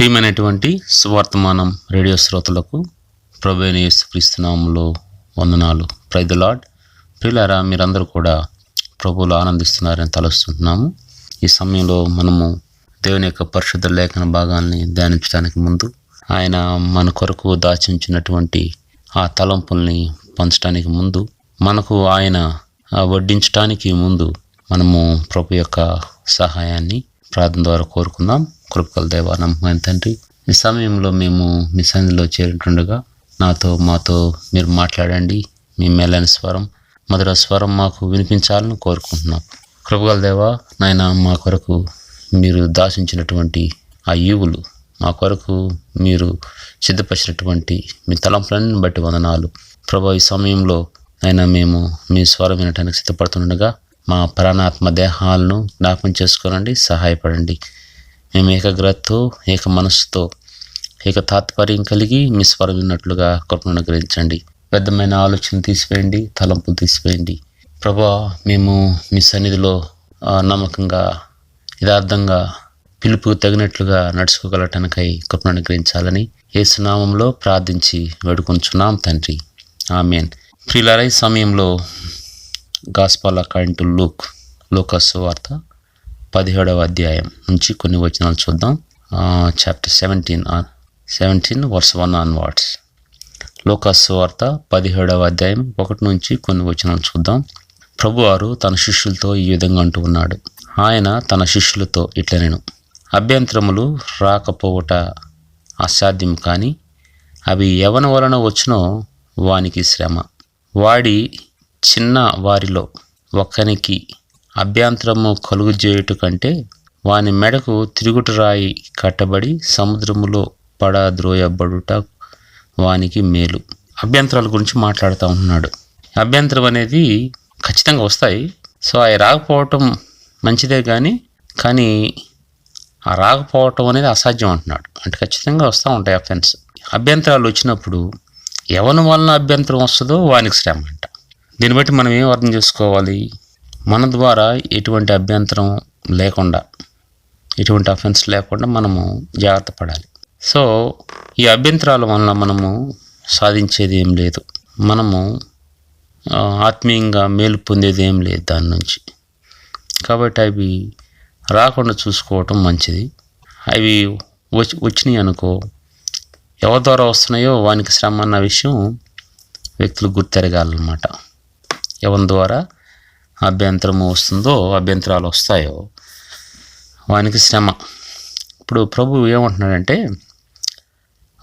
ప్రియమైనటువంటి సువర్తమానం రేడియో శ్రోతలకు ప్రభు క్రీస్తునామంలో వందనాలు. ప్రైద లాడ్ ప్రియులారా మీరందరూ కూడా ప్రభువులు ఆనందిస్తున్నారని తలుస్తున్నాము. ఈ సమయంలో మనము దేవుని యొక్క పరిశుద్ధ లేఖన భాగాల్ని ధ్యానించడానికి ముందు ఆయన మన కొరకు దాచించినటువంటి ఆ తలంపుల్ని పంచడానికి ముందు మనకు ఆయన వడ్డించడానికి ముందు మనము ప్రభు యొక్క సహాయాన్ని ప్రార్థన ద్వారా కోరుకుందాం. కృపకల దేవ నమ్మకమైన తండ్రి ఈ సమయంలో మేము మీ సన్నిధిలో చేరుంటుండగా నాతో మాతో మీరు మాట్లాడండి. మీ మేలైన స్వరం మధుర స్వరం మాకు వినిపించాలని కోరుకుంటున్నాం. కృపగల దేవ నాయన మా కొరకు మీరు దాసించినటువంటి ఆ ఈవులు మా కొరకు మీరు సిద్ధపరిచినటువంటి మీ తలంపులన్నీ బట్టి వందనాలు. ప్రభా ఈ సమయంలో అయినా మేము మీ స్వరం వినటానికి సిద్ధపడుతుండగా మా ప్రాణాత్మ దేహాలను జ్ఞాపం చేసుకోనండి సహాయపడండి. మేము ఏకాగ్రతతో ఏక మనస్సుతో ఏక తాత్పర్యం కలిగి మీ స్వరం విన్నట్లుగా కృపను అనుగ్రహించండి. పెద్దమైన ఆలోచన తీసివేయండి తలంపులు తీసివేయండి. ప్రభా మేము మీ సన్నిధిలో నమ్మకంగా యథార్థంగా పిలుపుకు తగినట్లుగా నడుచుకోగలటానికై కృపను అనుగ్రహించాలని ఏసునామంలో ప్రార్థించి వేడుకొంచున్నాం తండ్రి. ఆమెన్. ప్రియులారా సమయంలో గాస్పాల్ అకార్డింగ్ టు లూక్ లోకస్ వార్త. పదిహేడవ అధ్యాయం నుంచి కొన్ని వచనాలు చూద్దాం. Chapter seventeen seventeen verse one onwards లోకాస్ వార్త పదిహేడవ అధ్యాయం ఒకటి నుంచి కొన్ని వచనాలు చూద్దాం. ప్రభువారు తన శిష్యులతో ఈ విధంగా అంటూ ఉన్నాడు. ఆయన తన శిష్యులతో ఇట్లనెను అభ్యంతరములు రాకపోవట అసాధ్యం కానీ అవి ఎవని వలన వచ్చినో వానికి శ్రమ. వాడి చిన్న వారిలో ఒకనికి అభ్యంతరము కలుగు చేయుట కంటే వాని మెడకు తిరుగుటరాయి కట్టబడి సముద్రములో పడద్రోయబడుట వానికి మేలు. అభ్యంతరాల గురించి మాట్లాడుతూ ఉన్నాడు. అభ్యంతరం అనేది ఖచ్చితంగా వస్తాయి. సో అవి రాకపోవటం మంచిదే కానీ కానీ ఆ రాకపోవటం అనేది అసాధ్యం అంటున్నాడు. అంటే ఖచ్చితంగా వస్తూ ఉంటాయి అఫెన్స్ అభ్యంతరాలు వచ్చినప్పుడు ఎవరి వలన అభ్యంతరం వస్తుందో వానికి శ్రమ అంట. దీన్ని బట్టి మనం ఏం అర్థం చేసుకోవాలి? మన ద్వారా ఎటువంటి అభ్యంతరం లేకుండా ఎటువంటి అఫెన్స్ లేకుండా మనము జాగ్రత్త పడాలి. సో ఈ అభ్యంతరాల వలన మనము సాధించేది ఏం లేదు. మనము ఆత్మీయంగా మేలు పొందేది ఏం లేదు దాని నుంచి. కాబట్టి అవి రాకుండా చూసుకోవటం మంచిది. అవి వచ్చి వచ్చినాయి అనుకో ఎవరి ద్వారా వస్తున్నాయో వానికి శ్రమ అన్న విషయం వ్యక్తులు గుర్తెరగాలన్నమాట. ఎవరి ద్వారా? అభ్యంతరము వస్తుందో అభ్యంతరాలు వస్తాయో వానికి శ్రమ. ఇప్పుడు ప్రభు ఏమంటున్నాడంటే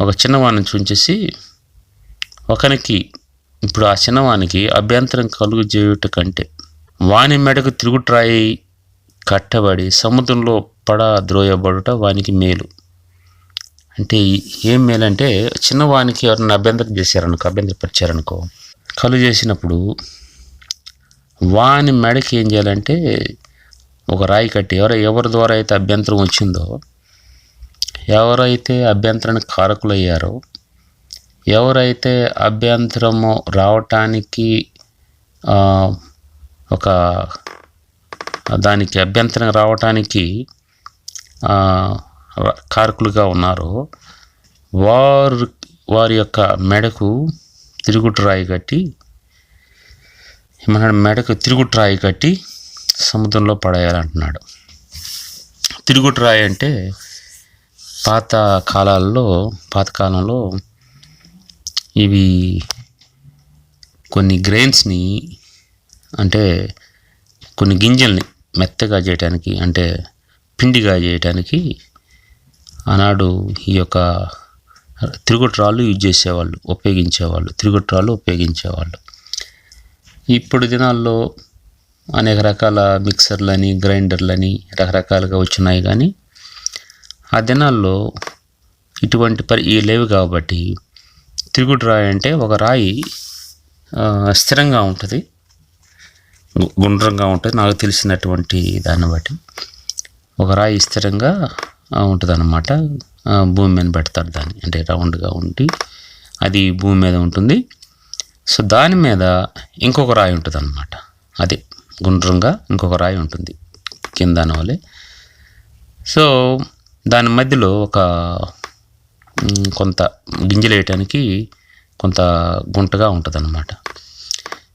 ఒక చిన్నవాడిని చూంచేసి ఒకనికి ఇప్పుడు ఆ చిన్నవానికి అభ్యంతరం కలుగు చేయుట కంటే వాని మెడకు తిరుగుట్రాయి కట్టబడి సముద్రంలో పడ ద్రోయబడుట వానికి మేలు. అంటే ఏం మేలంటే చిన్నవానికి ఎవరైనా అభ్యంతరం చేశారనుకో అభ్యంతరపరిచారనుకో కలు చేసినప్పుడు వాని మెడకి ఏం చేయాలంటే ఒక రాయి కట్టి ఎవరు ఎవరి ద్వారా అయితే అభ్యంతరం వచ్చిందో ఎవరైతే అభ్యంతరానికి కారకులయ్యారో ఎవరైతే అభ్యంతరము రావటానికి ఒక దానికి అభ్యంతరం రావటానికి కారకులుగా ఉన్నారో వారు వారి యొక్క మెడకు తిరుగుటు రాయి కట్టి ఏమన్నాడు? మెడకు తిరుగుట్రాయి కట్టి సముద్రంలో పడేయాలంటున్నాడు. తిరుగుట్రాయి అంటే పాత కాలాల్లో పాతకాలంలో ఇవి కొన్ని గ్రెయిన్స్ని అంటే కొన్ని గింజల్ని మెత్తగా చేయటానికి అంటే పిండిగా చేయటానికి ఆనాడు ఈ యొక్క తిరుగుట్రాళ్ళు యూజ్ చేసేవాళ్ళు ఉపయోగించేవాళ్ళు తిరుగుట్రాళ్ళు ఉపయోగించేవాళ్ళు. ఇప్పుడు దినాల్లో అనేక రకాల మిక్సర్లని గ్రైండర్లని రకరకాలుగా వచ్చినాయి కానీ ఆ దినాల్లో ఇటువంటి పరి లేవు కాబట్టి తిరుగుడు రాయి అంటే ఒక రాయి స్థిరంగా ఉంటుంది. గుండ్రంగా ఉంటుంది. నాకు తెలిసినటువంటి దాన్ని బట్టి ఒక రాయి స్థిరంగా ఉంటుంది అన్నమాట భూమి మీద పెడతారు దాన్ని. అంటే రౌండ్గా ఉండి అది భూమి మీద ఉంటుంది. సో దాని మీద ఇంకొక రాయి ఉంటుంది అనమాట అది గుండ్రంగా ఇంకొక రాయి ఉంటుంది కింద వలె సో దాని మధ్యలో ఒక కొంత గింజలు వేయటానికి కొంత గుంటగా ఉంటుంది అనమాట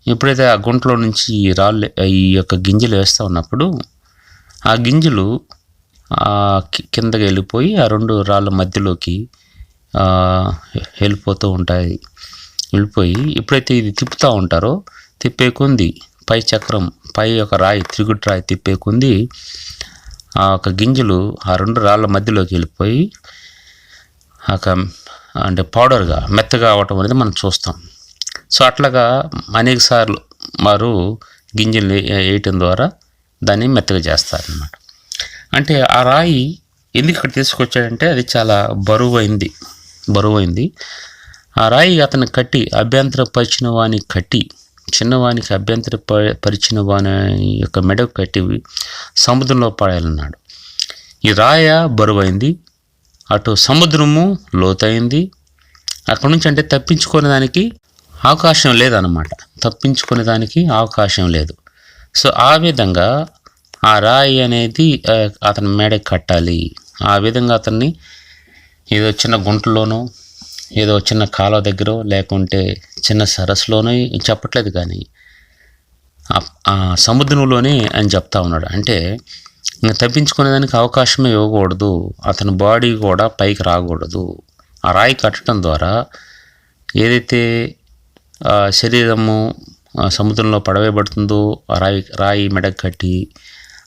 ఎప్పుడైతే ఆ గుంటలో నుంచి రాళ్ళు ఈ యొక్క గింజలు వేస్తూ ఉన్నప్పుడు ఆ గింజలు కిందకి వెళ్ళిపోయి ఆ రెండు రాళ్ళ మధ్యలోకి వెళ్ళిపోతూ ఉంటాయి. వెళ్ళిపోయి ఎప్పుడైతే ఇది తిప్పుతూ ఉంటారో తిప్పే కొంది పై చక్రం పై ఒక రాయి త్రిగుట్ రాయి తిప్పే కొంది ఆ ఒక గింజలు ఆ రెండు రాళ్ళ మధ్యలోకి వెళ్ళిపోయి ఆ ఒక అంటే పౌడర్గా మెత్తగా అవటం అనేది మనం చూస్తాం. సో అట్లాగా అనేక సార్లు వారు గింజలు వేయటం ద్వారా దాన్ని మెత్తగా చేస్తారనమాట అంటే ఆ రాయి ఎందుకు ఇక్కడ తీసుకొచ్చాడంటే అది చాలా బరువైంది బరువైంది. ఆ రాయి అతను కట్టి అభ్యంతరపరిచిన వాని కట్టి చిన్నవానికి అభ్యంతర పరిచిన వాని యొక్క మెడకు కట్టి సముద్రంలో పడాలన్నాడు ఈ రాయ బరువైంది అటు సముద్రము లోతైంది అక్కడి నుంచి అంటే తప్పించుకునే దానికి అవకాశం లేదన్నమాట. తప్పించుకునే దానికి అవకాశం లేదు. సో ఆ విధంగా ఆ రాయి అనేది అతని మేడ కట్టాలి. ఆ విధంగా అతన్ని ఏదో చిన్న గుంటలోనో ఏదో చిన్న కాలువ దగ్గర లేకుంటే చిన్న సరస్సులోనో చెప్పట్లేదు కానీ ఆ- సముద్రంలోనే అని చెప్తా ఉన్నాడు. అంటే ఇంకా తప్పించుకునేదానికి అవకాశమే ఇవ్వకూడదు. అతని బాడీ కూడా పైకి రాకూడదు. ఆ రాయి కట్టడం ద్వారా ఏదైతే శరీరము ఆ సముద్రంలో పడవేయబడుతుందో ఆ రాయి రాయి మెడకు కట్టి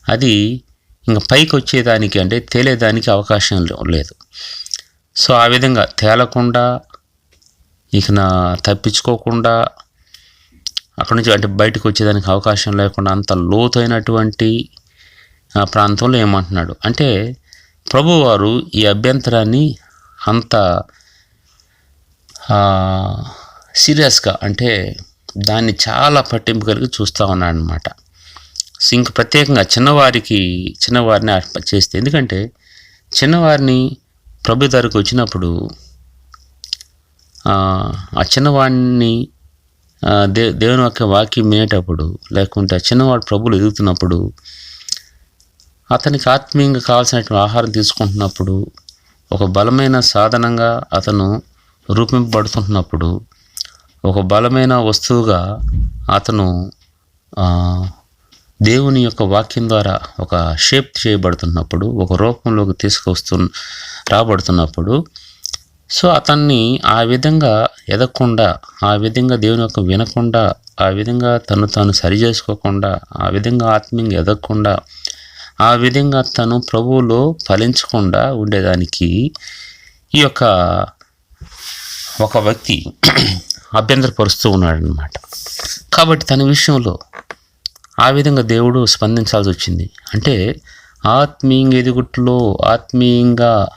అది ఇంకా పైకి వచ్చేదానికి అంటే తేలేదానికి అవకాశం లేదు. సో ఆ విధంగా తేలకుండా ఇక నా తప్పించుకోకుండా అక్కడి నుంచి అంటే బయటకు వచ్చేదానికి అవకాశం లేకుండా అంత లోతైనటువంటి ఆ ప్రాంతంలో ఏమంటున్నాడు? అంటే ప్రభువారు ఈ అభ్యంతరాన్ని అంత సీరియస్గా అంటే దాన్ని చాలా పట్టింపు కలిగి చూస్తూ ఉన్నాడు అనమాట ఇంక ప్రత్యేకంగా చిన్నవారికి చిన్నవారిని చేస్తే ఎందుకంటే చిన్నవారిని ప్రభు దగ్గరకు వచ్చినప్పుడు ఆ చిన్నవాడిని దే దేవుని యొక్క వాక్యం వినేటప్పుడు లేకుంటే ఆ చిన్నవాడు ప్రభులు ఎదుగుతున్నప్పుడు అతనికి ఆత్మీయంగా కావాల్సినటువంటి ఆహారం తీసుకుంటున్నప్పుడు ఒక బలమైన సాధనంగా అతను రూపింపబడుతున్నప్పుడు ఒక బలమైన వస్తువుగా అతను దేవుని యొక్క వాక్యం ద్వారా ఒక షేప్ చేయబడుతున్నప్పుడు ఒక రూపంలోకి తీసుకొస్తు రాబడుతున్నప్పుడు సో అతన్ని ఆ విధంగా ఎదగకుండా ఆ విధంగా దేవుని యొక్క వినకుండా ఆ విధంగా తను తాను సరి చేసుకోకుండా ఆ విధంగా ఆత్మీయంగా ఎదగకుండా ఆ విధంగా తను ప్రభువులో ఫలించకుండా ఉండేదానికి ఈ యొక్క ఒక వ్యక్తి అభ్యంతరపరుస్తూ ఉన్నాడనమాట కాబట్టి తన విషయంలో ఆ విధంగా దేవుడు స్పందించాల్సి వచ్చింది. అంటే ఆత్మీయంగా ఎదుగుట్లో ఆత్మీయంగా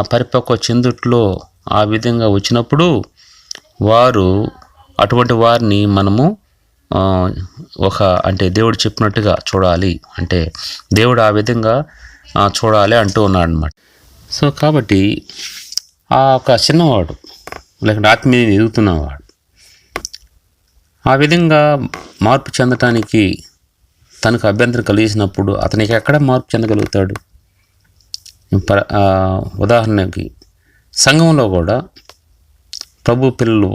పరిపక్వ చెందుట్లో ఆ విధంగా వచ్చినప్పుడు వారు అటువంటి వారిని మనము ఒక అంటే దేవుడు చెప్పినట్టుగా చూడాలి. అంటే దేవుడు ఆ విధంగా చూడాలి అంటూ ఉన్నాడు అనమాట సో కాబట్టి ఆ ఒక చిన్నవాడు లేకుంటే ఆత్మీయ ఎదుగుతున్నవాడు ఆ విధంగా మార్పు చెందటానికి తనకు అభ్యంతరం కలిగినప్పుడు అతనికి ఎక్కడ మార్పు చెందగలుగుతాడు? ఉదాహరణకి సంఘంలో కూడా ప్రభు పిల్లలు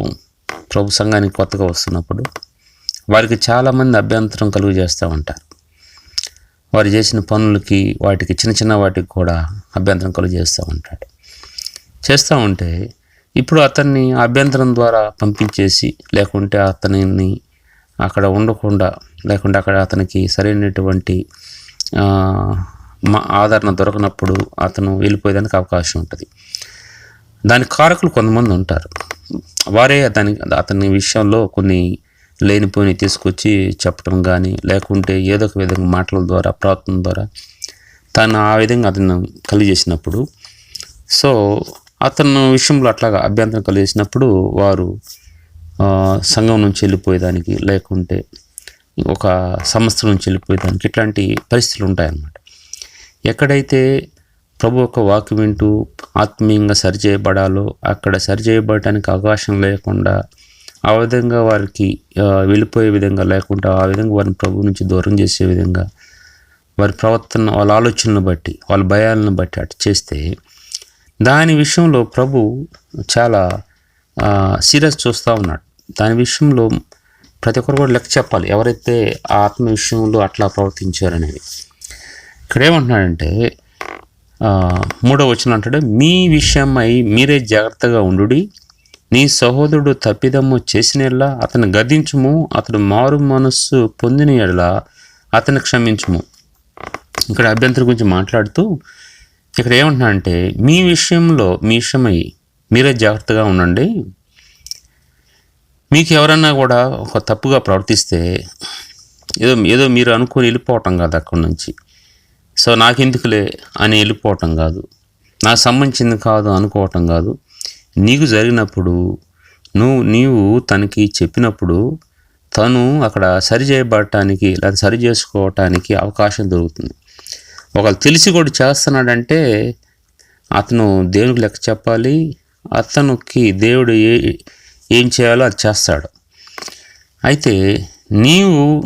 ప్రభు సంఘానికి కొత్తగా వస్తున్నప్పుడు వారికి చాలామంది అభ్యంతరం కలుగు చేస్తూ ఉంటారు. వారు చేసిన పనులకి వాటికి చిన్న చిన్న వాటికి కూడా అభ్యంతరం కలుగు చేస్తూ ఉంటాడు. చేస్తూ ఉంటే ఇప్పుడు అతన్ని అభ్యంతరం ద్వారా పంపించేసి లేకుంటే అతనిని అక్కడ ఉండకుండా లేకుంటే అక్కడ అతనికి సరైనటువంటి మా ఆదరణ దొరకనప్పుడు అతను వెళ్ళిపోయేదానికి అవకాశం ఉంటుంది. దాని కారకులు కొంతమంది ఉంటారు. వారే దాని అతని విషయంలో కొన్ని లేనిపోయి తీసుకొచ్చి చెప్పడం కానీ లేకుంటే ఏదో ఒక విధంగా మాటల ద్వారా ప్రవర్తన ద్వారా తను ఆ విధంగా అతను కలిగజేసినప్పుడు సో అతను విషయంలో అట్లాగా అభ్యంతరం కలిగేసినప్పుడు వారు సంఘం నుంచి వెళ్ళిపోయేదానికి లేకుంటే ఒక సంస్థ నుంచి వెళ్ళిపోయేదానికి ఇట్లాంటి పరిస్థితులు ఉంటాయన్నమాట. ఎక్కడైతే ప్రభు యొక్క వాక్ వింటూ ఆత్మీయంగా సరిచేయబడాలో అక్కడ సరిచేయబడటానికి అవకాశం లేకుండా ఆ విధంగా వారికి వెళ్ళిపోయే విధంగా లేకుండా ఆ విధంగా వారిని ప్రభు నుంచి దూరం చేసే విధంగా వారి ప్రవర్తన వాళ్ళ ఆలోచనను బట్టి వాళ్ళ భయాలను బట్టి అటు చేస్తే దాని విషయంలో ప్రభు చాలా సీరియస్ చూస్తూ ఉన్నాడు. దాని విషయంలో ప్రతి ఒక్కరు కూడా లెక్క చెప్పాలి. ఎవరైతే ఆ ఆత్మ విషయంలో అట్లా ప్రవర్తించారనేది. ఇక్కడ ఏమంటున్నాడంటే మూడో వచ్చిన అంటాడు మీ విషయమై మీరే జాగ్రత్తగా ఉండుడి. నీ సహోదరుడు తప్పిదమ్ము చేసినలా అతను గద్దించుము. అతడు మారు మనస్సు పొందిన ఎడలా అతను క్షమించుము. ఇక్కడ అభ్యంతరం గురించి మాట్లాడుతూ ఇక్కడ ఏమంటున్నాడంటే మీ విషయంలో మీ విషయమై మీరే జాగ్రత్తగా ఉండండి. మీకు ఎవరన్నా కూడా ఒక తప్పుగా ప్రవర్తిస్తే ఏదో ఏదో మీరు అనుకుని వెళ్ళిపోవటం కాదు అక్కడి నుంచి. సో నాకెందుకులే అని వెళ్ళిపోవటం కాదు. నాకు సంబంధించింది కాదు అనుకోవటం కాదు. నీకు జరిగినప్పుడు నువ్వు నీవు తనకి చెప్పినప్పుడు తను అక్కడ సరి చేయబడటానికి లేదా సరి చేసుకోవటానికి అవకాశం దొరుకుతుంది. ఒకళ్ళు తెలిసి కూడా చేస్తున్నాడంటే అతను దేవునికి లెక్క చెప్పాలి. అతనికి దేవుడు ఏ ఏం చేయాలో అది చేస్తాడు. అయితే నీవు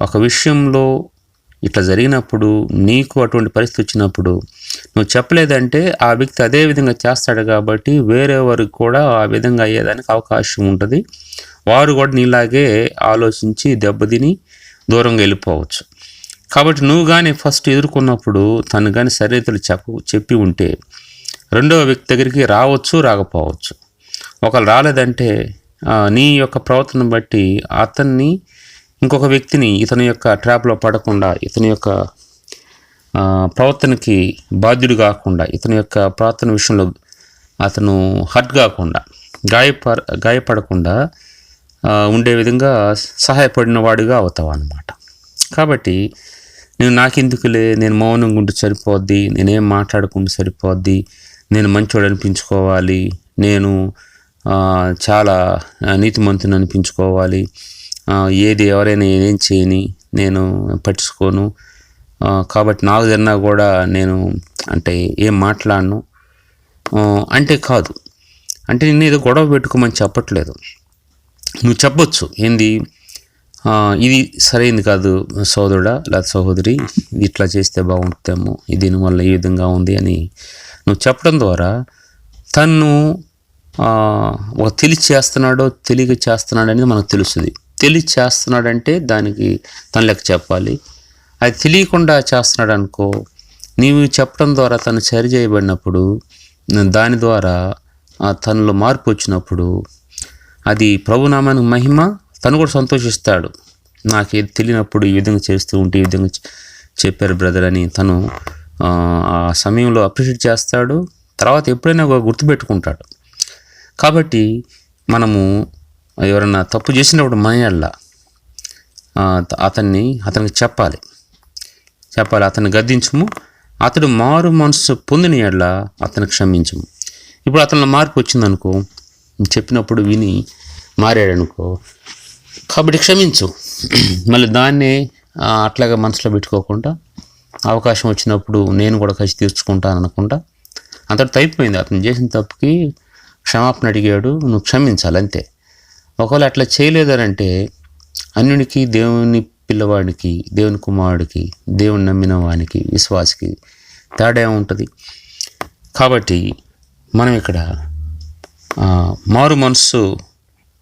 ఒక విషయంలో ఇట్లా జరిగినప్పుడు నీకు అటువంటి పరిస్థితి వచ్చినప్పుడు నువ్వు చెప్పలేదంటే ఆ వ్యక్తి అదే విధంగా చేస్తాడు కాబట్టి వేరే వారికి కూడా ఆ విధంగా అయ్యేదానికి అవకాశం ఉంటుంది. వారు కూడా నీలాగే ఆలోచించి దెబ్బతిని దూరంగా వెళ్ళిపోవచ్చు. కాబట్టి నువ్వు కానీ ఫస్ట్ ఎదుర్కొన్నప్పుడు తను కానీ సరిహద్దులు చెప్పు చెప్పి ఉంటే రెండవ వ్యక్తి దగ్గరికి రావచ్చు రాకపోవచ్చు. ఒకళ్ళు రాలేదంటే నీ యొక్క ప్రవర్తన బట్టి అతన్ని ఇంకొక వ్యక్తిని ఇతని యొక్క ట్రాప్లో పడకుండా ఇతని యొక్క ప్రవర్తనకి బాధ్యుడు కాకుండా ఇతని యొక్క ప్రవర్తన విషయంలో అతను హర్ట్ కాకుండా గాయప గాయపడకుండా ఉండే విధంగా సహాయపడిన వాడిగా అవుతావు అన్నమాట కాబట్టి నేను నాకెందుకులే? నేను మౌనంగా ఉంటే సరిపోద్ది. నేనేం మాట్లాడకుండా సరిపోద్ది. నేను మంచోడు అనిపించుకోవాలి. నేను చాలా నీతిమంతుని అనిపించుకోవాలి. ఏది ఎవరైనా ఏం చేయని నేను పట్టించుకోను. కాబట్టి నాకు జరిగినా కూడా నేను అంటే ఏం మాట్లాడను. అంటే కాదు. అంటే నేను ఏదో గొడవ పెట్టుకోమని చెప్పట్లేదు. నువ్వు చెప్పొచ్చు. ఏంది? ఇది సరైంది కాదు సోదరుడా లేదా సహోదరి ఇది ఇట్లా చేస్తే బాగుంటుందేమో దీనివల్ల ఈ విధంగా ఉంది అని నువ్వు చెప్పడం ద్వారా తను ఒక తెలిసి చేస్తున్నాడో తెలియక చేస్తున్నాడు అనేది మనకు తెలుస్తుంది. తెలిసి చేస్తున్నాడంటే దానికి తను లెక్క చెప్పాలి. అది తెలియకుండా చేస్తున్నాడు అనుకో నీవు చెప్పడం ద్వారా తను సరి చేయబడినప్పుడు దాని ద్వారా తనలో మార్పు వచ్చినప్పుడు అది ప్రభునామానికి మహిమ తను కూడా సంతోషిస్తాడు. నాకు ఏది తెలియనప్పుడు ఈ విధంగా చేస్తూ ఉంటే ఈ విధంగా చెప్పారు బ్రదర్ అని తను ఆ, సమయంలో అప్రిషియేట్ చేస్తాడు. తర్వాత ఎప్పుడైనా ఒక గుర్తుపెట్టుకుంటాడు కాబట్టి మనము ఎవరైనా తప్పు చేసినప్పుడు మన అతన్ని అతనికి చెప్పాలి. చెప్పాలి అతన్ని గద్దించము. అతడు మారు మనసు పొందిన ఎడ్ల అతను క్షమించము. ఇప్పుడు అతనిలో మార్పు వచ్చిందనుకో చెప్పినప్పుడు విని మారాడనుకో కాబట్టి క్షమించు. మళ్ళీ దాన్ని అట్లాగే అట్లాగా మనసులో పెట్టుకోకుండా అవకాశం వచ్చినప్పుడు నేను కూడా కసి తీర్చుకుంటాను అనుకుంటా. అంతటితో అయిపోయింది అతను చేసిన తప్పుకి క్షమాపణ అడిగాడు. నువ్వు క్షమించాలి అంతే. ఒకవేళ అట్లా చేయలేదనంటే అన్యునికి దేవుని పిల్లవాడికి దేవుని కుమారుడికి దేవుని నమ్మిన వానికి విశ్వాసికి తేడా ఉంటుంది కాబట్టి మనం ఇక్కడ మారు మనస్సు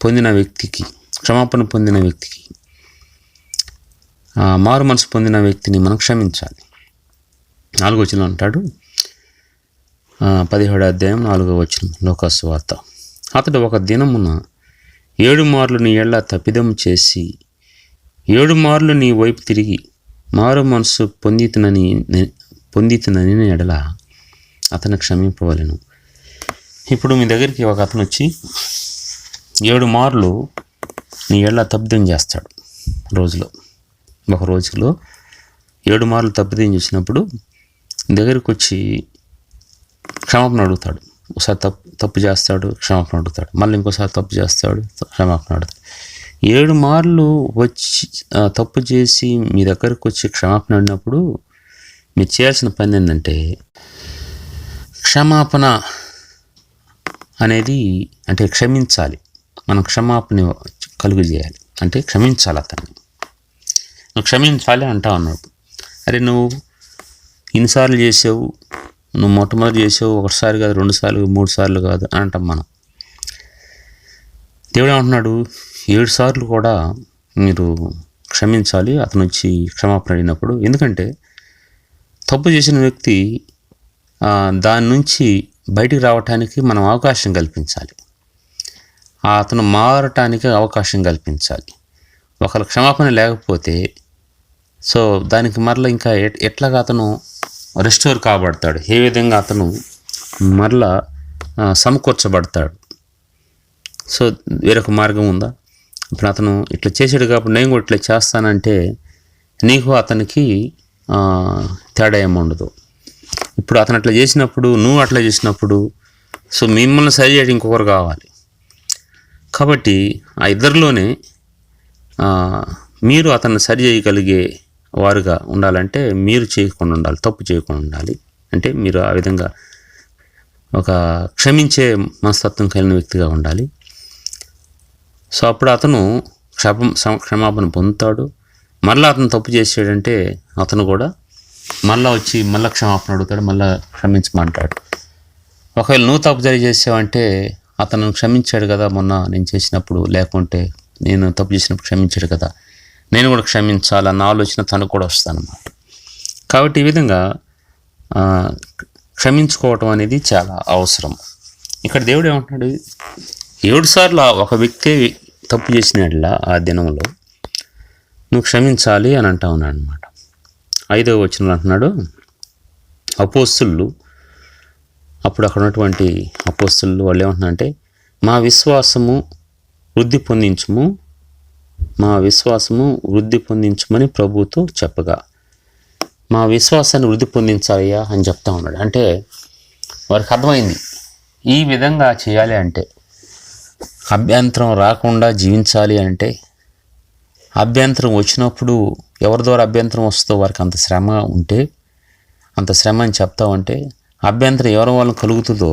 పొందిన వ్యక్తికి క్షమాపణ పొందిన వ్యక్తికి మారు మనసు పొందిన వ్యక్తిని మనం క్షమించాలి. నాలుగో వచ్చిన అంటాడు పదిహేడు అధ్యాయం నాలుగో వచ్చిన లోకాసు వార్త. అతడు ఒక దినమున ఏడు మార్లు నీ ఏళ్ళ తప్పిదం చేసి ఏడు మార్లు నీ వైపు తిరిగి మారు మనసు పొందితునని పొందితునని ఎడల అతను క్షమింపవలను. ఇప్పుడు మీ దగ్గరికి ఒక అతను వచ్చి ఏడు మార్లు నీ ఏళ్ళ తప్పిదం చేస్తాడు రోజులో. ఒక రోజులో ఏడు మార్లు తప్పిదం చేసినప్పుడు దగ్గరికి వచ్చి క్షమాపణ అడుగుతాడు. ఒకసారి తప్పు తప్పు చేస్తాడు క్షమాపణ అడుగుతాడు. మళ్ళీ ఇంకోసారి తప్పు చేస్తాడు క్షమాపణ అడుగుతాడు. ఏడు మార్లు వచ్చి తప్పు చేసి మీ దగ్గరకు వచ్చి క్షమాపణ అడినప్పుడు మీరు చేయాల్సిన పని ఏంటంటే క్షమాపణ అనేది అంటే క్షమించాలి. మనం క్షమాపణ కలుగు చేయాలి అంటే క్షమించాలి అతన్ని. నువ్వు క్షమించాలి అంటా ఉన్నాడు. అరే నువ్వు ఇన్నిసార్లు చేసావు? నువ్వు మొట్టమొదటి చేసావు ఒకసారి కాదు రెండు సార్లు మూడు సార్లు కాదు అని అంటాం మనం. దేవుడు ఏమంటున్నాడు? ఏడు సార్లు కూడా మీరు క్షమించాలి అతను వచ్చి క్షమాపణ అడిగినప్పుడు. ఎందుకంటే తప్పు చేసిన వ్యక్తి దాని నుంచి బయటికి రావటానికి మనం అవకాశం కల్పించాలి. అతను మారటానికి అవకాశం కల్పించాలి. ఒకరు క్షమాపణ లేకపోతే సో దానికి మరలా ఇంకా ఎట్- ఎట్లాగా అతను రెస్టోర్ కాబడతాడు? ఏ విధంగా అతను మరలా సమకూర్చబడతాడు? సో వేరొక మార్గం ఉందా? ఇప్పుడు అతను ఇట్లా చేసాడు కాబట్టి నేను కూడా ఇట్లా చేస్తానంటే నీకు అతనికి తేడా ఏమి ఉండదు. ఇప్పుడు అతను అట్లా చేసినప్పుడు నువ్వు అట్లా చేసినప్పుడు సో మిమ్మల్ని సరి చేయడం ఇంకొకరు కావాలి. కాబట్టి ఆ ఇద్దరిలోనే మీరు అతన్ని సరి చేయగలిగే వారుగా ఉండాలంటే మీరు చేయకుండా ఉండాలి తప్పు చేయకుండా ఉండాలి. అంటే మీరు ఆ విధంగా ఒక క్షమించే మనస్తత్వం కలిగిన వ్యక్తిగా ఉండాలి. సో అప్పుడు అతను క్షమ క్షమాపణ పొందుతాడు. మళ్ళీ అతను తప్పు చేసాడంటే అతను కూడా మళ్ళీ వచ్చి మళ్ళీ క్షమాపణ అడుగుతాడు మళ్ళీ క్షమించమంటాడు. ఒకవేళ నువ్వు తప్పు జరిగి చేసావంటే అతను క్షమించాడు కదా మొన్న నేను చేసినప్పుడు లేకుంటే నేను తప్పు చేసినప్పుడు క్షమించాడు కదా. నేను కూడా క్షమించాలన్న ఆలోచన తనకు కూడా వస్తుందన్నమాట. కాబట్టి ఈ విధంగా క్షమించుకోవటం అనేది చాలా అవసరం. ఇక్కడ దేవుడు ఏమంటున్నాడు? ఏడు సార్లు ఒక వ్యక్తి తప్పు చేసినట్ల ఆ దినంలో నువ్వు క్షమించాలి అని అంటా ఉన్నాడు అనమాట ఐదవ వచనంలో అంటున్నాడు అపోస్తులు అప్పుడు అక్కడ ఉన్నటువంటి అపోస్తులు వాళ్ళు ఏమంటున్నారంటే మా విశ్వాసము వృద్ధి పొందించము మా విశ్వాసము వృద్ధి పొందించమని ప్రభుతో చెప్పగా. మా విశ్వాసాన్ని వృద్ధి పొందించాలయ్యా అని చెప్తా ఉన్నాడు. అంటే వారికి అర్థమైంది ఈ విధంగా చేయాలి అంటే అభ్యంతరం రాకుండా జీవించాలి అంటే అభ్యంతరం వచ్చినప్పుడు ఎవరి ద్వారా అభ్యంతరం వస్తుందో వారికి అంత శ్రమ ఉంటే అంత శ్రమ అని చెప్తామంటే అభ్యంతరం ఎవరి వల్ల కలుగుతుందో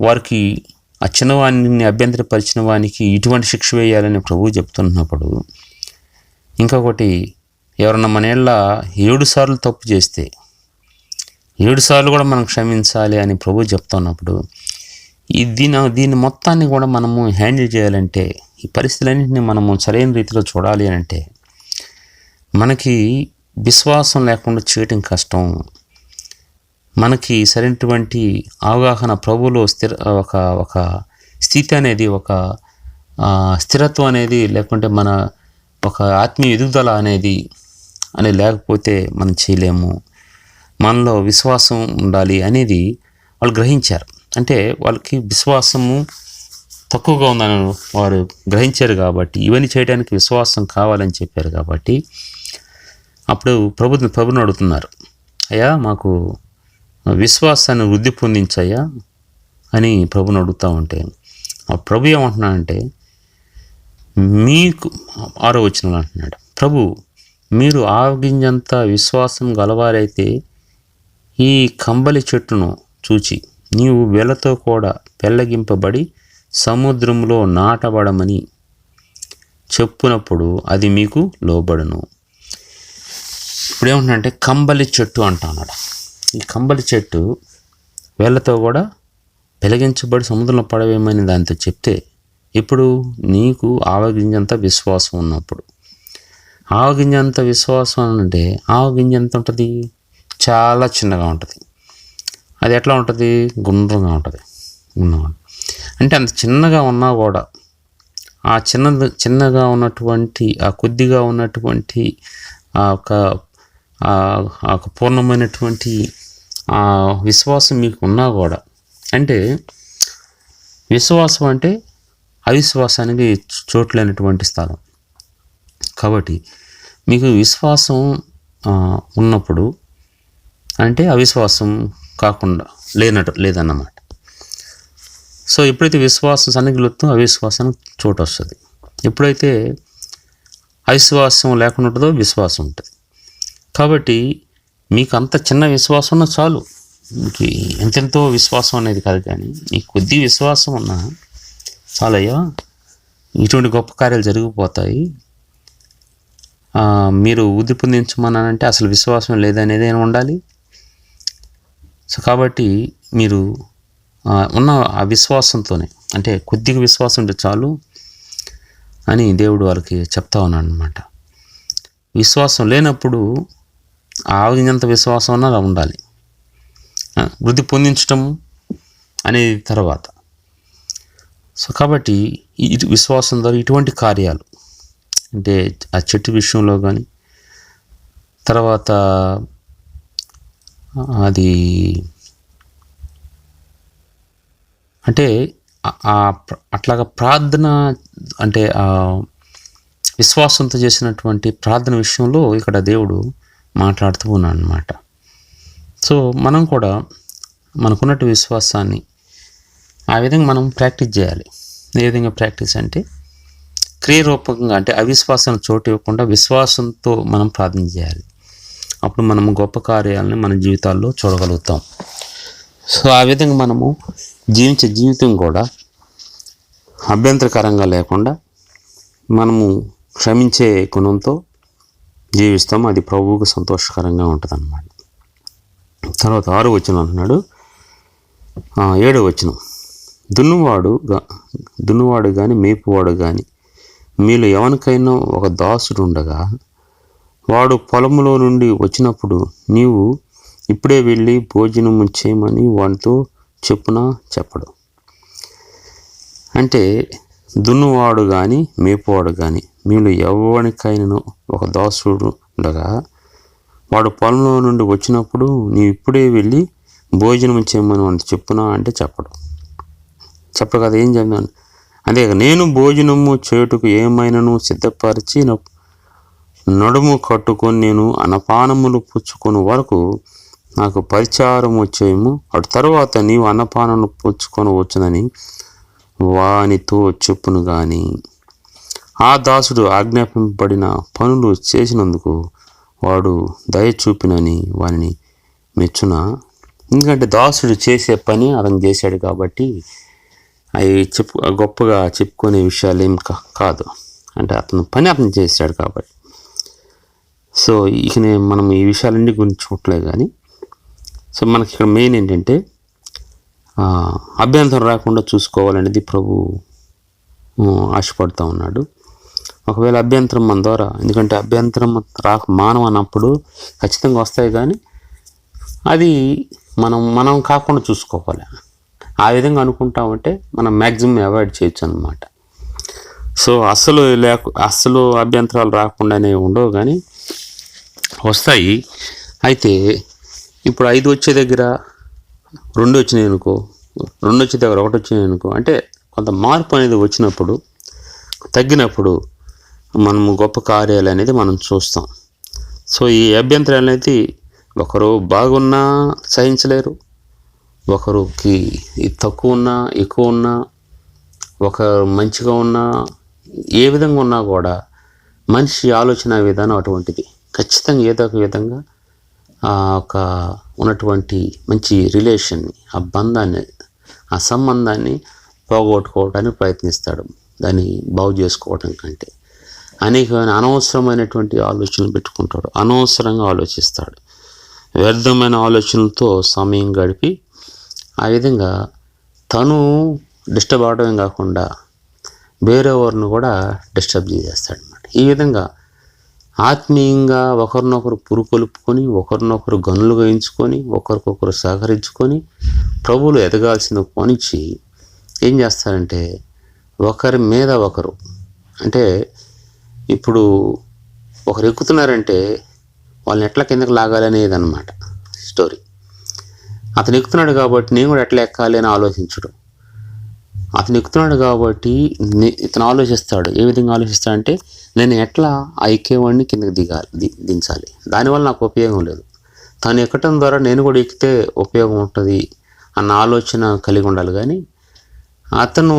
వారికి ఆ చిన్నవాడిని అభ్యంతరపరిచిన వానికి ఇటువంటి శిక్ష వేయాలని ప్రభువు చెప్తున్నప్పుడు ఇంకొకటి ఎవరన్నా మన ఏళ్ళ ఏడు సార్లు తప్పు చేస్తే ఏడు సార్లు కూడా మనం క్షమించాలి అని ప్రభు చెప్తున్నప్పుడు ఈ దీని దీని మొత్తాన్ని కూడా మనము హ్యాండిల్ చేయాలంటే ఈ పరిస్థితులన్నింటినీ మనము సరైన రీతిలో చూడాలి అని అంటే మనకి విశ్వాసం లేకుండా చేయటం కష్టం. మనకి సరైనటువంటి అవగాహన ప్రభువులో స్థిర ఒక ఒక స్థితి అనేది ఒక స్థిరత్వం అనేది లేకుంటే మన ఒక ఆత్మీయ ఎదుగుదల అనేది అనేది లేకపోతే మనం చేయలేము. మనలో విశ్వాసం ఉండాలి అనేది వాళ్ళు గ్రహించారు. అంటే వాళ్ళకి విశ్వాసము తక్కువగా ఉందని వారు గ్రహించారు కాబట్టి ఇవన్నీ చేయడానికి విశ్వాసం కావాలని చెప్పారు కాబట్టి అప్పుడు ప్రభుత్వం ప్రభుని అడుగుతున్నారు. అయ్యా మాకు విశ్వాసాన్ని వృద్ధి పొందించాయా అని ప్రభుని అడుగుతూ ఉంటే ఆ ప్రభు ఏమంటున్నాడంటే మీకు ఆరో వచ్చిన అంటున్నాడు ప్రభు మీరు ఆవగింజంత విశ్వాసం గలవారైతే ఈ కంబలి చెట్టును చూచి నీవు వెలతో కూడా పెళ్ళగింపబడి సముద్రంలో నాటబడమని చెప్పునప్పుడు అది మీకు లోబడును. ఇప్పుడు ఏమంటున్నాడంటే కంబలి చెట్టు అంటున్నాడు ఈ కంబలి చెట్టు వేళ్ళతో కూడా వెలిగించబడి సముద్రంలో పడవేమని దాంతో చెప్తే ఇప్పుడు నీకు ఆవగింజంత విశ్వాసం ఉన్నప్పుడు. ఆవగింజంత విశ్వాసం అంటే ఆవగింజ ఎంత ఉంటుంది? చాలా చిన్నగా ఉంటుంది. అది ఎట్లా ఉంటుంది? గుండ్రంగా ఉంటుంది. అంటే అంత చిన్నగా ఉన్నా కూడా ఆ చిన్న చిన్నగా ఉన్నటువంటి ఆ కొద్దిగా ఉన్నటువంటి ఆ ఆ ఆ ఒక పూర్ణమైనటువంటి ఆ విశ్వాసం మీకు ఉన్నా కూడా. అంటే విశ్వాసం అంటే అవిశ్వాసానికి చోట్లేనటువంటి స్థలం. కాబట్టి మీకు విశ్వాసం ఉన్నప్పుడు అంటే అవిశ్వాసం కాకుండా లేనట్టు లేదన్నమాట. సో ఎప్పుడైతే విశ్వాసం సన్నిగిలుతో అవిశ్వాసం చోటు వస్తుంది ఎప్పుడైతే అవిశ్వాసం లేకుండా ఉంటుందో విశ్వాసం ఉంటుంది. కాబట్టి మీకు అంత చిన్న విశ్వాసం ఉన్నా చాలు. మీకు ఎంతెంతో విశ్వాసం అనేది కాదు కానీ మీకు కొద్ది విశ్వాసం ఉన్నా చాలయ్యా. ఇటువంటి గొప్ప కార్యాలు జరిగిపోతాయి మీరు వృద్ధి పొందించమన్నానంటే అసలు విశ్వాసం లేదనేది ఏమి ఉండాలి. సో కాబట్టి మీరు ఉన్న ఆ విశ్వాసంతోనే అంటే కొద్దిగా విశ్వాసం ఉంటే చాలు అని దేవుడు వాళ్ళకి చెప్తా ఉన్నాడు అనమాట విశ్వాసం లేనప్పుడు ఆగినంత విశ్వాసం అన్నది ఉండాలి. వృద్ధి పొందించటం అనేది తర్వాత. సో కాబట్టి ఇటు విశ్వాసం ద్వారా ఇటువంటి కార్యాలు అంటే ఆ చెట్టు విషయంలో కానీ తర్వాత అది అంటే అట్లాగా ప్రార్థన అంటే విశ్వాసంతో చేసినటువంటి ప్రార్థన విషయంలో ఇక్కడ దేవుడు మాట్లాడుతూ ఉన్నాను అనమాట సో మనం కూడా మనకున్నట్టు విశ్వాసాన్ని ఆ విధంగా మనం ప్రాక్టీస్ చేయాలి. ఏ విధంగా ప్రాక్టీస్ అంటే క్రియరూపకంగా అంటే అవిశ్వాసాన్ని చోటు ఇవ్వకుండా విశ్వాసంతో మనం ప్రార్థన చేయాలి. అప్పుడు మనము గొప్ప కార్యాలని మన జీవితాల్లో చూడగలుగుతాం. సో ఆ విధంగా మనము జీవించే జీవితం కూడా అభ్యంతరకరంగా లేకుండా మనము క్షమించే గుణంతో జీవిస్తాం అది ప్రభువుకు సంతోషకరంగా ఉంటుంది అన్నమాట తర్వాత ఆరు వచ్చిన అంటున్నాడు. ఏడో వచ్చిన దున్నువాడు దున్నువాడు కానీ మేపువాడు కానీ మీలో ఎవరికైనా ఒక దాసుడు ఉండగా వాడు పొలములో నుండి వచ్చినప్పుడు నీవు ఇప్పుడే వెళ్ళి భోజనము చేయమని వాడితో చెప్పున చెప్పడు. అంటే దున్నువాడు కానీ మేపువాడు కానీ మీలో ఎవరికైనా ఒక దాసుడు ఉండగా వాడు పొలంలో నుండి వచ్చినప్పుడు నీవు ఇప్పుడే వెళ్ళి భోజనం చేయమని వాడిని చెప్పునా అంటే చెప్పడు. చెప్పడు కదా ఏం చెప్తాను అదే నేను భోజనము చేయుటకు ఏమైనాను సిద్ధపరిచి నడుము కట్టుకొని నేను అన్నపానములు పుచ్చుకొని వరకు నాకు పరిచారం చేయము. అటు తర్వాత నీవు అన్నపానములు పుచ్చుకొని వచ్చునని వానితో చెప్పును గాని. ఆ దాసుడు ఆజ్ఞాపింపబడిన పనులు చేసినందుకు వాడు దయ చూపినని వాని మెచ్చున. ఎందుకంటే దాసుడు చేసే పని అతను చేశాడు కాబట్టి అవి చెప్పు గొప్పగా చెప్పుకునే విషయాలు ఏం కా- కాదు. అంటే అతను పని అతను చేశాడు కాబట్టి. సో ఇక నేను మనం ఈ విషయాలన్నీ గురించి చూడలేదు కానీ సో మనకి ఇక్కడ మెయిన్ ఏంటంటే అభ్యంతరం రాకుండా చూసుకోవాలనేది ప్రభు ఆశపడుతూ ఉన్నాడు. ఒకవేళ అభ్యంతరం మన ద్వారా ఎందుకంటే అభ్యంతరం రాక మానవ అన్నప్పుడు ఖచ్చితంగా వస్తాయి కానీ అది మనం మనం కాకుండా చూసుకోవాలి. ఆ విధంగా అనుకుంటామంటే మనం మ్యాక్సిమం అవాయిడ్ చేయొచ్చు అనమాట సో అస్సలు లేక అస్సలు అభ్యంతరాలు రాకుండానే ఉండవు కానీ వస్తాయి. అయితే ఇప్పుడు ఐదు వచ్చే దగ్గర రెండు వచ్చినాయి అనుకో రెండు వచ్చిన దగ్గర ఒకటి వచ్చినాయి అనుకో అంటే కొంత మార్పు అనేది వచ్చినప్పుడు తగ్గినప్పుడు మనము గొప్ప కార్యాలు అనేది మనం చూస్తాం. సో ఈ అభ్యంతరాలు అనేది ఒకరు బాగున్నా సహించలేరు ఒకరికి ఇది తక్కువ ఉన్నా ఎక్కువ ఉన్నా ఒకరు మంచిగా ఉన్నా ఏ విధంగా ఉన్నా కూడా మనిషి ఆలోచన విధానం అటువంటిది. ఖచ్చితంగా ఏదో ఒక విధంగా ఒక ఉన్నటువంటి మంచి రిలేషన్ని ఆ బంధాన్ని ఆ సంబంధాన్ని పోగొట్టుకోవడానికి ప్రయత్నిస్తాడు. దాన్ని బాగు చేసుకోవటం కంటే. అనేకమైన అనవసరమైనటువంటి ఆలోచనలు పెట్టుకుంటాడు. అనవసరంగా ఆలోచిస్తాడు. వ్యర్థమైన ఆలోచనలతో సమయం గడిపి ఆ విధంగా తను డిస్టర్బ్ అవడమే కాకుండా వేరేవారిని కూడా డిస్టర్బ్ చేసేస్తాడు అనమాట ఈ విధంగా ఆత్మీయంగా ఒకరినొకరు పురుకొలుపుకొని ఒకరినొకరు గనులుగా ఎంచుకొని ఒకరికొకరు సహకరించుకొని ప్రభువులు ఎదగాల్సిన పోనిచ్చి ఏం చేస్తారంటే ఒకరి మీద ఒకరు. అంటే ఇప్పుడు ఒకరు ఎక్కుతున్నారంటే వాళ్ళని ఎట్లా కిందకి లాగాలనేది అనమాట స్టోరీ. అతను ఎక్కుతున్నాడు కాబట్టి నేను కూడా ఎట్లా ఎక్కాలి అని ఆలోచించడం. అతను ఎక్కుతున్నాడు కాబట్టి ఇతను ఆలోచిస్తాడు. ఏ విధంగా ఆలోచిస్తాడంటే నేను ఎట్లా ఆ ఎక్కేవాడిని కిందకి దిగాలి దించాలి? దానివల్ల నాకు ఉపయోగం లేదు. తను ఎక్కటం ద్వారా నేను కూడా ఎక్కితే ఉపయోగం ఉంటుంది అన్న ఆలోచన కలిగి ఉండాలి. కానీ అతను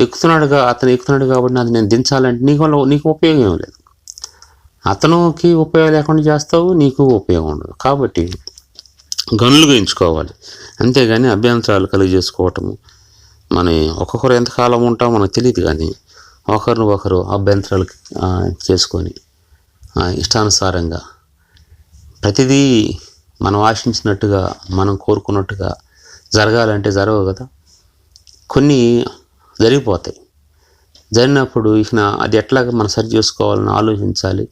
ఎక్కుతున్నాడుగా అతను ఎక్కుతున్నాడు కాబట్టి అది నేను దించాలంటే నీకు వల్ల నీకు ఉపయోగం ఏం లేదు. అతనుకి ఉపయోగం లేకుండా చేస్తావు నీకు ఉపయోగం ఉండదు. కాబట్టి గనులుగా ఎంచుకోవాలి అంతేగాని అభ్యంతరాలు కలిగి చేసుకోవటము మన ఒక్కొక్కరు ఎంతకాలం ఉంటామో మనకు తెలియదు కానీ ఒకరిని ఒకరు అభ్యంతరాలు చేసుకొని ఇష్టానుసారంగా ప్రతిదీ మనం ఆశించినట్టుగా మనం కోరుకున్నట్టుగా జరగాలంటే జరగవు కదా. కొన్ని జరిగిపోతాయి. జరిగినప్పుడు ఇక అది ఎట్లాగ మనం సరి చేసుకోవాలని ఆలోచించాలి.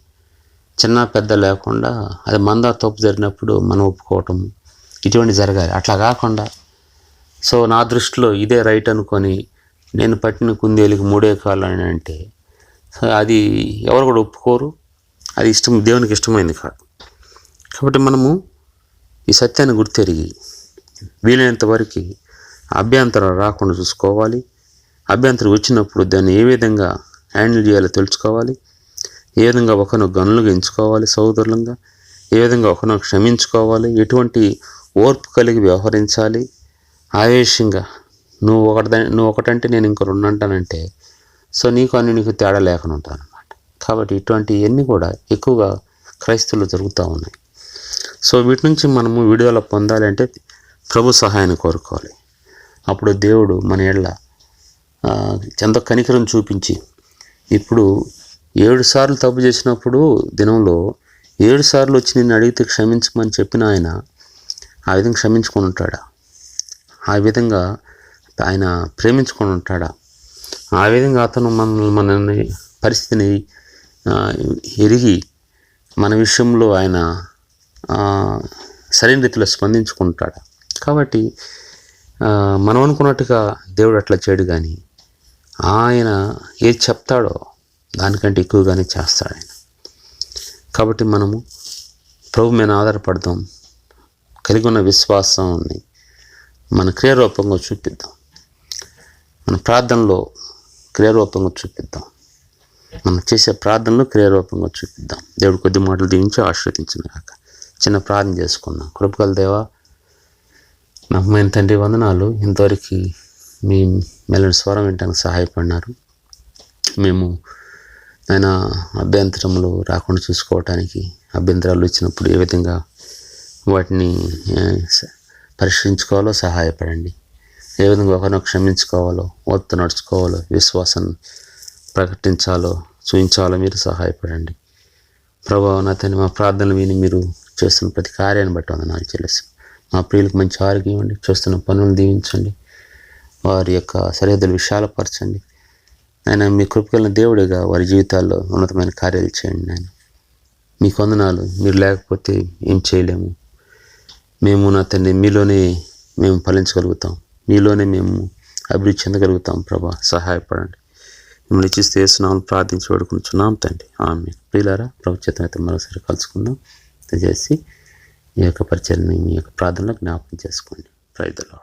చిన్న పెద్ద లేకుండా అది మంద తప్పు జరిగినప్పుడు మనం ఒప్పుకోవటం ఇటువంటి జరగాలి. అట్లా కాకుండా సో నా దృష్టిలో ఇదే రైట్ అనుకొని నేను పట్టిన కుందేలుకి మూడే కాళ్ళు అని అంటే సో అది ఎవరు కూడా ఒప్పుకోరు. అది ఇష్టం దేవునికి ఇష్టమైంది కాదు. కాబట్టి మనము ఈ సత్యాన్ని గుర్తెరిగి వీలైనంత వరకు అభ్యంతరం రాకుండా చూసుకోవాలి. అభ్యంతరం వచ్చినప్పుడు దాన్ని ఏ విధంగా హ్యాండిల్ చేయాలో తెలుసుకోవాలి. ఏ విధంగా ఒకరిని గనులుగా ఎంచుకోవాలి సోదరులంగా ఏ విధంగా ఒకరిని క్షమించుకోవాలి. ఎటువంటి ఓర్పు కలిగి వ్యవహరించాలి. ఆవేశంగా నువ్వు ఒకటి నువ్వు ఒకటంటే నేను ఇంకో రెండు అంటానంటే సో నీకు అన్ని నీకు తేడా లేకుండా ఉంటాను అనమాట కాబట్టి ఇటువంటివన్నీ కూడా ఎక్కువగా క్రైస్తవులు జరుగుతూ ఉన్నాయి. సో వీటి నుంచి మనము విడుదల పొందాలి అంటే ప్రభు సహాయాన్ని కోరుకోవాలి. అప్పుడు దేవుడు మన ఏళ్ళ ఎంత కనికరం చూపించి ఇప్పుడు ఏడు సార్లు తప్పు చేసినప్పుడు దినంలో ఏడు సార్లు వచ్చి నిన్ను అడిగితే క్షమించమని చెప్పిన ఆయన ఆ విధంగా క్షమించుకొని ఉంటాడా? ఆ విధంగా ఆయన ప్రేమించుకొని ఉంటాడా? ఆ విధంగా అతను మనల్ని మనల్ని పరిస్థితిని ఎరిగి మన విషయంలో ఆయన సరైన రీతిలో స్పందించుకుంటాడు? కాబట్టి మనం అనుకున్నట్టుగా దేవుడు అట్లా చేయడు కానీ ఆయన ఏది చెప్తాడో దానికంటే ఎక్కువగానే చేస్తాడు ఆయన. కాబట్టి మనము ప్రభు మీద ఆధారపడదాం. కలిగి ఉన్న విశ్వాసాన్ని మన క్రియారూపంగా చూపిద్దాం. మన ప్రార్థనలో క్రియారూపంగా చూపిద్దాం. మనం చేసే ప్రార్థనలో క్రియారూపంగా చూపిద్దాం. దేవుడు కొద్ది మాటలు దీవించి ఆశీర్వదించిన కాక చిన్న ప్రార్థన చేసుకుందాం. కృపగల దేవా నమ్మైన తండ్రి వందనాలు. ఇంతవరకు మీ మెల్లని స్వరం వినడానికి సహాయపడినారు. మేము ఆయన అభ్యంతరములు రాకుండా చూసుకోవటానికి అభ్యంతరాలు ఇచ్చినప్పుడు ఏ విధంగా వాటిని పరిష్కరించుకోవాలో సహాయపడండి. ఏ విధంగా ఒకరిని క్షమించుకోవాలో ఓర్తో నడుచుకోవాలో విశ్వాసం ప్రకటించాలో చూపించాలో మీరు సహాయపడండి. ప్రభావ నా మా ప్రార్థనలు విని మీరు చేస్తున్న ప్రతి కార్యాన్ని బట్టి వందనాలు తెలుసు మా ప్రియులకు మంచి ఆరోగ్యం ఇవ్వండి. చేస్తున్న పనులు దీవించండి. వారి యొక్క సరిహద్దులు విశాలపరచండి ఆయన మీ కృపకలిన దేవుడిగా వారి జీవితాల్లో ఉన్నతమైన కార్యాలు చేయండి ఆయన మీ కొందనాలు మీరు లేకపోతే ఏం చేయలేము. మేము నా తండ్రి మీలోనే మేము ఫలించగలుగుతాం. మీలోనే మేము అభివృద్ధి చెందగలుగుతాం ప్రభా. సహాయపడండి. మిమ్మల్ని ఇచ్చిస్తే వేస్తున్నాం ప్రార్థించి వేడుకుంటున్నాం తండ్రి. ఆమె ప్రియులారా ప్రభుత్వం అయితే మరోసారి కలుసుకుందాం. దయచేసి ఈ యొక్క పరిచయాన్ని మీ యొక్క ప్రార్థనలో జ్ఞాపకం చేసుకోండి. ప్రైదలో